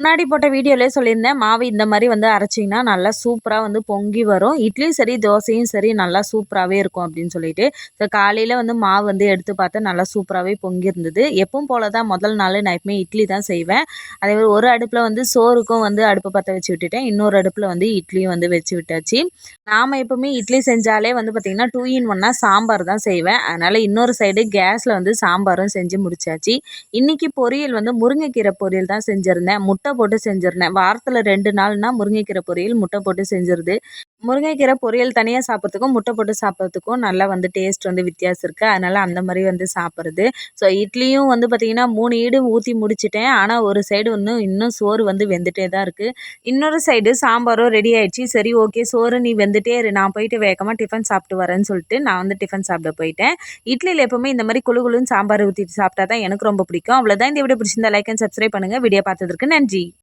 முன்னாடி போட்ட வீடியோலேயே சொல்லியிருந்தேன் மாவு இந்த மாதிரி வந்து அரைச்சிங்கன்னா நல்லா சூப்பராக வந்து பொங்கி வரும். இட்லியும் சரி தோசையும் சரி நல்லா சூப்பராகவே இருக்கும் அப்படின்னு சொல்லிட்டு. ஸோ காலையில் வந்து மாவு வந்து எடுத்து பார்த்தா நல்லா சூப்பராகவே பொங்கி இருந்தது எப்பவும் போல தான் முதல் நாள் நான் எப்பவுமே இட்லி தான் செய்வேன். அதே மாதிரி ஒரு அடுப்பில் வந்து சோறுக்கும் வந்து அடுப்பு பற்ற வச்சு விட்டுட்டேன். இன்னொரு அடுப்பில் வந்து இட்லியும் வந்து வச்சு விட்டாச்சு. நாம் எப்பவுமே இட்லி செஞ்சாலே வந்து பார்த்திங்கன்னா டூ இன் ஒன்னாக சாம்பார் தான் செய்வேன். அதனால் இன்னொரு சைடு கேஸில் வந்து சாம்பாரும் செஞ்சு முடிச்சாச்சு. இன்றைக்கி பொரியல் வந்து முருங்கைக்கீரை பொரியல் தான் செஞ்சுருந்தேன். முட்டை முட்டை போட்டு செஞ்சிருந்தேன். வாரத்தில் ரெண்டு நாள்னால் முருங்கைக்கீரை பொரியல் முட்டை போட்டு செஞ்சிருது. முருங்கைக்கீரை பொரியல் தனியாக சாப்பிட்றதுக்கும் முட்டை போட்டு சாப்பிட்றதுக்கும் நல்லா வந்து டேஸ்ட் வந்து வித்தியாசம் இருக்குது அதனால் அந்த மாதிரி வந்து சாப்பிட்றது. ஸோ இட்லியும் வந்து பார்த்திங்கன்னா மூணு ஈடு ஊற்றி முடிச்சிட்டேன். ஆனால் ஒரு சைடு இன்னும் இன்னும் சோறு வந்து வெந்துட்டே தான் இருக்குது இன்னொரு சைடு சாம்பாரும் ரெடி ஆயிடுச்சு. சரி ஓகே சோறு நீ வெந்துட்டே இரு. நான் போயிட்டு வேகமாக டிஃபன் சாப்பிட்டு வரேன்னு சொல்லிட்டு நான் வந்து டிஃபன் சாப்பிட போயிட்டேன். இட்லியில் எப்போவுமே இந்த மாதிரி குழு குழுன்னு சாம்பார் ஊற்றிட்டு சாப்பிட்டா தான் எனக்கு ரொம்ப பிடிக்கும். அவ்வளோதான் இந்த வீடியோ பிடிச்சிருந்தா லைக் அண்ட் சப்ஸ்கிரைப் பண்ணுங்கள் வீடியோ பார்த்ததுக்கு நன்றி.